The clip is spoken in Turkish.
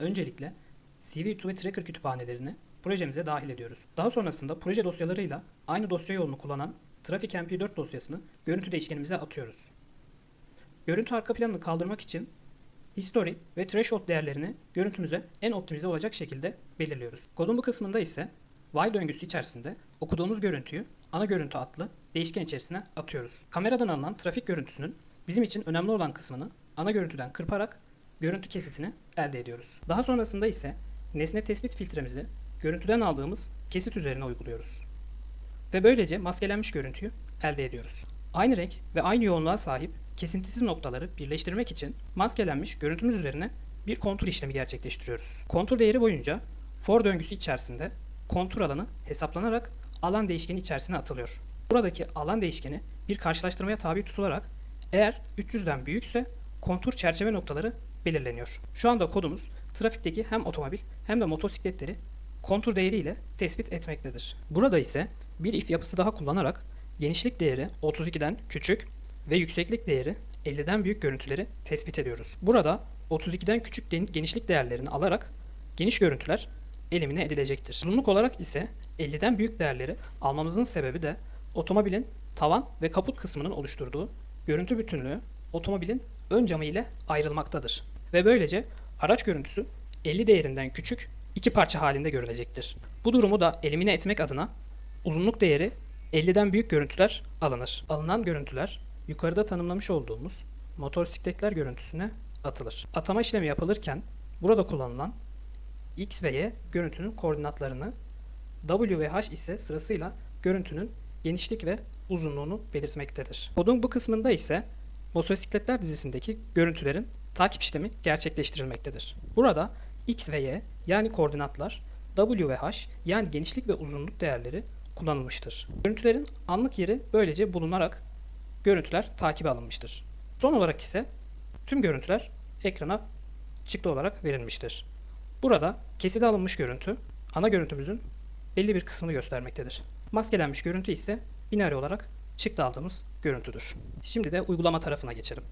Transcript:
Öncelikle CV2 ve Tracker kütüphanelerini projemize dahil ediyoruz. Daha sonrasında proje dosyalarıyla aynı dosya yolunu kullanan Traffic MP4 dosyasını görüntü değişkenimize atıyoruz. Görüntü arka planını kaldırmak için history ve threshold değerlerini görüntümüze en optimize olacak şekilde belirliyoruz. Kodun bu kısmında ise while döngüsü içerisinde okuduğumuz görüntüyü ana görüntü adlı değişken içerisine atıyoruz. Kameradan alınan trafik görüntüsünün bizim için önemli olan kısmını ana görüntüden kırparak görüntü kesitini elde ediyoruz. Daha sonrasında ise nesne tespit filtremizi görüntüden aldığımız kesit üzerine uyguluyoruz. Ve böylece maskelenmiş görüntüyü elde ediyoruz. Aynı renk ve aynı yoğunluğa sahip kesintisiz noktaları birleştirmek için maskelenmiş görüntümüz üzerine bir kontur işlemi gerçekleştiriyoruz. Kontur değeri boyunca for döngüsü içerisinde kontur alanı hesaplanarak alan değişkeni içerisine atılıyor. Buradaki alan değişkeni bir karşılaştırmaya tabi tutularak eğer 300'den büyükse kontur çerçeve noktaları belirleniyor. Şu anda kodumuz trafikteki hem otomobil hem de motosikletleri kontur değeriyle tespit etmektedir. Burada ise bir if yapısı daha kullanarak genişlik değeri 32'den küçük ve yükseklik değeri 50'den büyük görüntüleri tespit ediyoruz. Burada 32'den küçük genişlik değerlerini alarak geniş görüntüler elimine edilecektir. Uzunluk olarak ise 50'den büyük değerleri almamızın sebebi de otomobilin tavan ve kaput kısmının oluşturduğu görüntü bütünlüğü otomobilin ön camı ile ayrılmaktadır. Ve böylece araç görüntüsü 50 değerinden küçük iki parça halinde görülecektir. Bu durumu da elimine etmek adına uzunluk değeri 50'den büyük görüntüler alınır. Alınan görüntüler yukarıda tanımlamış olduğumuz motosikletler görüntüsüne atılır. Atama işlemi yapılırken burada kullanılan X ve Y görüntünün koordinatlarını, W ve H ise sırasıyla görüntünün genişlik ve uzunluğunu belirtmektedir. Kodun bu kısmında ise motosikletler dizisindeki görüntülerin takip işlemi gerçekleştirilmektedir. Burada X ve Y yani koordinatlar, W ve H yani genişlik ve uzunluk değerleri kullanılmıştır. Görüntülerin anlık yeri böylece bulunarak görüntüler takibe alınmıştır. Son olarak ise tüm görüntüler ekrana çıktı olarak verilmiştir. Burada keside alınmış görüntü ana görüntümüzün belli bir kısmını göstermektedir. Maskelenmiş görüntü ise binary olarak çıktı aldığımız görüntüdür. Şimdi de uygulama tarafına geçelim.